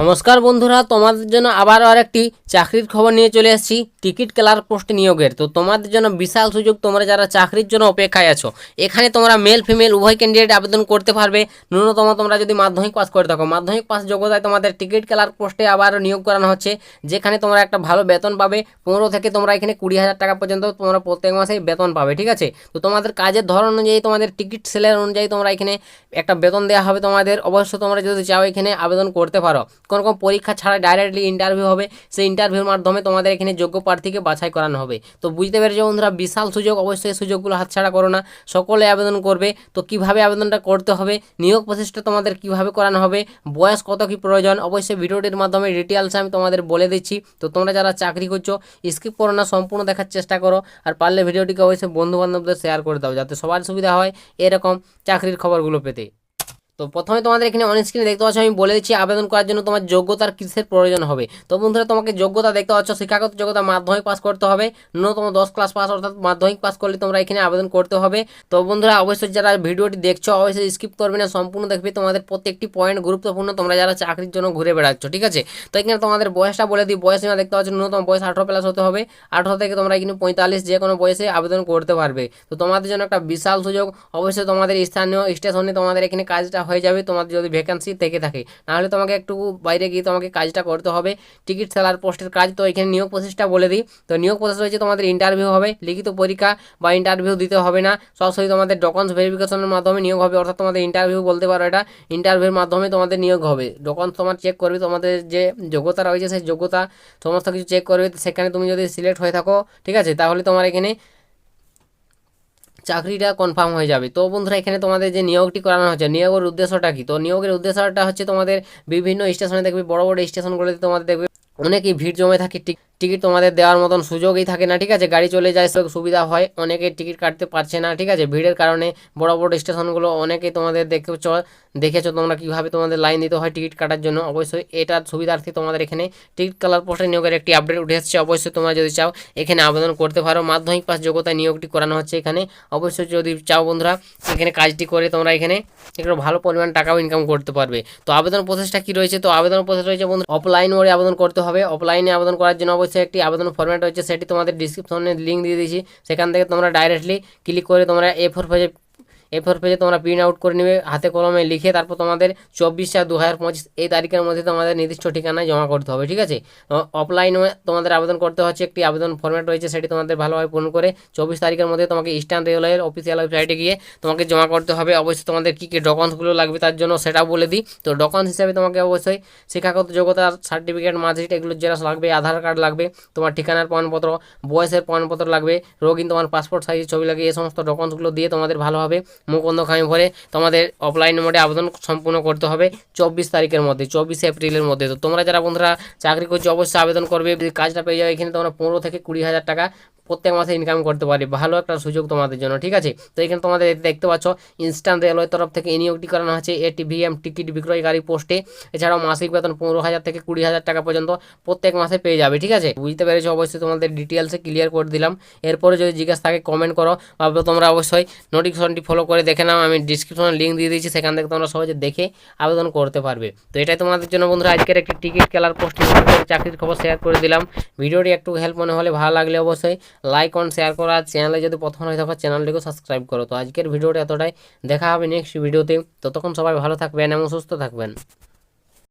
নমস্কার বন্ধুরা, তোমাদের জন্য আবারও আরেকটি চাকরির খবর নিয়ে চলে এসেছি, টিকিট ক্লার্ক পোস্টে নিয়োগের। তো তোমাদের জন্য বিশাল সুযোগ, তোমরা যারা চাকরির জন্য অপেক্ষায় আছো, এখানে তোমরা মেল ফিমেল উভয় ক্যান্ডিডেট আবেদন করতে পারবে। ন্যূনতম তোমরা যদি মাধ্যমিক পাস করে থাকো, মাধ্যমিক পাস যোগ্যতায় তোমাদের টিকিট ক্লার্ক পোস্টে আবারও নিয়োগ করানো হচ্ছে, যেখানে তোমরা একটা ভালো বেতন পাবে। পনেরো থেকে তোমরা এখানে কুড়ি হাজার টাকা পর্যন্ত তোমরা প্রত্যেক মাসেই বেতন পাবে, ঠিক আছে? তো তোমাদের কাজের ধরন অনুযায়ী, তোমাদের টিকিট সেলের অনুযায়ী তোমরা এখানে একটা বেতন দেওয়া হবে তোমাদের। অবশ্য তোমরা যদি চাও এখানে আবেদন করতে পারো। কোনো রকম পরীক্ষা ছাড়া ডাইরেক্টলি ইন্টারভিউ হবে। সেই ইন্টারভিউর মাধ্যমে তোমাদের এখানে যোগ্য প্রার্থীকে বাছাই করানো হবে। তো বুঝতে পেরেছ বন্ধুরা, বিশাল সুযোগ। অবশ্যই সুযোগগুলো হাতছাড়া করো না। সকলে আবেদন করবে। তো কীভাবে আবেদনটা করতে হবে? নিয়োগ প্রসেসটা তোমাদের কীভাবে করানো হবে? বয়স কত কি প্রয়োজন? অবশ্যই ভিডিওটির মাধ্যমে ডিটেলস আমি তোমাদের বলে দিচ্ছি। তো তোমরা যারা চাকরি করছ স্কিপ করো না, সম্পূর্ণ দেখার চেষ্টা করো। আর পারলে ভিডিওটিকে অবশ্যই বন্ধু বান্ধবদের শেয়ার করে দাও, যাতে সবার সুবিধা হয় এরকম চাকরির খবরগুলো পেতে। তো প্রথমে তোমাদের এখানে অন স্ক্রিনে দেখতে পাচ্ছ, আমি বলে দিচ্ছি আবেদন করার জন্য তোমার যোগ্যতার কিসের প্রয়োজন হবে। তো বন্ধুরা, তোমাকে যোগ্যতা দেখতে পাচ্ছ, শিক্ষাগত যোগ্যতা মাধ্যমিক পাস করতে হবে, ন্যূনতম দশ ক্লাস পাস অর্থাৎ মাধ্যমিক পাস করলে তোমরা এখানে আবেদন করতে হবে। তো বন্ধুরা, অবশ্যই যারা ভিডিওটি দেখছ, অবশ্যই স্কিপ করবে না, সম্পূর্ণ দেখবে তোমাদের প্রত্যেকটি পয়েন্ট গুরুত্বপূর্ণ, তোমরা যারা চাকরির জন্য ঘুরে বেড়াচ্ছ, ঠিক আছে? তো এখানে তোমাদের বয়সটা বলে দিই, বয়স সীমা দেখতে পাচ্ছ, ন্যূনতম বয়স আঠারো প্লাস হতে হবে। আঠারো থেকে তোমরা এখানে পঁয়তাল্লিশ যে কোনো বয়সে আবেদন করতে পারবে। তো তোমাদের জন্য একটা বিশাল সুযোগ, অবশ্যই তোমাদের স্থানীয় স্টেশনে তোমাদের এখানে কাজটা হয়ে যাবে তোমাদের যদি ভ্যাকেন্সি থেকে থাকে। নাহলে তোমাকে একটু বাইরে গিয়ে তোমাকে কাজটা করতে হবে। টিকিট সেলার পোস্টের কাজ তো এখানে নিয়োগ প্রসেসটা বলে দিই। তো নিয়োগ প্রসেস হয়েছে তোমাদের ইন্টারভিউ হবে, লিখিত পরীক্ষা বা ইন্টারভিউ দিতে হবে না। সরাসরি তোমাদের ডকুমেন্টস ভেরিফিকেশনের মাধ্যমে নিয়োগ হবে, অর্থাৎ তোমাদের ইন্টারভিউ বলতে পারো এটা। ইন্টারভিউর মাধ্যমে তোমাদের নিয়োগ হবে। ডকুমেন্টস তোমার চেক করবে, তোমাদের যে যোগ্যতা রয়েছে সেই যোগ্যতা সমস্ত কিছু চেক করবে। সেখানে তুমি যদি সিলেক্ট হয়ে থাকো, ঠিক আছে? তাহলে তোমার এখানে চাকরিটা কনফার্ম হয়ে যাবে। তো বন্ধুরা, এখানে তোমাদের যে নিয়োগটি করানো হচ্ছে, নিয়োগের উদ্দেশ্যটা কি? তো নিয়োগের উদ্দেশ্যটা হচ্ছে তোমাদের বিভিন্ন স্টেশনে দেখবে, বড় বড় স্টেশনগুলোতে তোমাদের দেখবে অনেকেই ভিড় জমে থাকে। টিক- টিকিট তোমাদের দেওয়ার মতন সুযোগই থাকে না, ঠিক আছে? গাড়ি চলে যায় সব সুবিধা হয় অনেকে টিকিট কাটতে পারছে না, ঠিক আছে? ভিড়ের কারণে বড় বড় স্টেশনগুলো অনেকে তোমাদের দেখেছ, দেখেছ তোমরা কীভাবে তোমাদের লাইন দিতে হয় টিকিট কাটার জন্য। অবশ্যই এটার সুবিধার্থে তোমাদের এখানে টিকিট কালার পোস্টে নিয়োগের একটি আপডেট উঠে এসেছে। অবশ্যই তোমরা যদি চাও এখানে আবেদন করতে পারো। মাধ্যমিক পাস যোগ্যতায় নিয়োগটি করানো হচ্ছে এখানে। অবশ্যই যদি চাও বন্ধুরা এখানে কাজটি করে তোমরা এখানে একটু ভালো পরিমাণ টাকাও ইনকাম করতে পারবে। তো আবেদন প্রসেসটা কি রয়েছে? তো আবেদন প্রসেস রয়েছে বন্ধু অফলাইন মোডে আবেদন করতে হবে। অফলাইনে আবেদন করার জন্য একটি আবেদন ফর্ম্যাট রয়েছে, সেটি তোমাদের ডিসক্রিপশনে লিঙ্ক দিয়ে দিয়েছি। সেখান থেকে তোমরা ডাইরেক্টলি ক্লিক করে তোমরা এ ফোর পেজে এ পেজে তোমরা প্রিন্ট আউট করে নেবে, হাতে কলমে লিখে তারপর তোমাদের চব্বিশ চার দু হাজার পঁচিশ এই তারিখের মধ্যে তোমাদের নির্দিষ্ট ঠিকানায় জমা করতে হবে, ঠিক আছে? অফলাইনে তোমাদের আবেদন করতে হচ্ছে, একটি আবেদন ফরম্যাট রয়েছে, সেটি তোমাদের ভালোভাবে পূরণ করে চব্বিশ তারিখের মধ্যে তোমাকে ইস্টার্ন রেলওয়ের অফিসিয়াল ওয়েবসাইটে গিয়ে তোমাকে জমা করতে হবে। অবশ্যই তোমাদের কী কী ডকুমেন্টসগুলো লাগবে তার জন্য সেটাও বলে দিই। তো ডকুমেন্টস হিসাবে তোমাকে অবশ্যই শিক্ষাগত যোগ্যতার সার্টিফিকেট মার্কশিট এগুলোর জেরক্স লাগবে, আধার কার্ড লাগবে, তোমার ঠিকানার প্রমাণপত্র, বয়সের প্রমাণপত্র লাগবে রোগীন তোমার পাসপোর্ট সাইজের ছবি লাগে এই সমস্ত ডকুমেন্টসগুলো দিয়ে তোমাদের ভালোভাবে মুখবন্ধ খামি ভরে তোমাদের অফলাইন মোডে আবেদন সম্পূর্ণ করতে হবে চব্বিশ তারিখের মধ্যে, চব্বিশে এপ্রিলের মধ্যে। তো তোমরা যারা বন্ধুরা চাকরি করছ, অবশ্যই আবেদন করবে। যদি কাজটা পেয়ে যাবে এখানে, তোমরা পনেরো থেকে কুড়ি হাজার টাকা প্রত্যেক মাসে ইনকাম করতে পারি ভালো একটা সুযোগ তোমাদের জন্য, ঠিক আছে? তো এখানে তোমাদের দেখতে পাচ্ছ ইনস্ট্যান্ট রেলওয়ের তরফ থেকে নিয়োগটি করানো হচ্ছে এটিভিএম টিকিট বিক্রয়কারী পোস্টে। এছাড়াও মাসিক বেতন পনেরো হাজার থেকে কুড়ি হাজার টাকা পর্যন্ত প্রত্যেক মাসে পেয়ে যাবে, ঠিক আছে? বুঝতে পেরেছ? অবশ্যই তোমাদের ডিটেলসে ক্লিয়ার করে দিলাম। এরপরে যদি জিজ্ঞাসা থাকে কমেন্ট করো। বা তোমরা অবশ্যই নোটিফিকেশনটি ফলো করে দেখে নাও, আমি ডিসক্রিপশনে লিঙ্ক দিয়ে দিয়েছি, সেখান থেকে তোমরা সহজে দেখে আবেদন করতে পারবে। তো এটাই তোমাদের জন্য বন্ধুরা, আজকের একটি টিকিট কেলার পোস্ট চাকরির খবর শেয়ার করে দিলাম। ভিডিওটি একটু হেল্প মনে হলে ভালো লাগলে অবশ্যই লাইক অন শেয়ার করা। চ্যানেলে যদি প্রথম হয়ে থাকো চ্যানেলটিকে সাবস্ক্রাইব করো। তো আজকের ভিডিওটা এতটাই। দেখা হবে নেক্সট ভিডিওতে। ততক্ষণ সবাই ভালো থাকবেন এবং সুস্থ থাকবেন।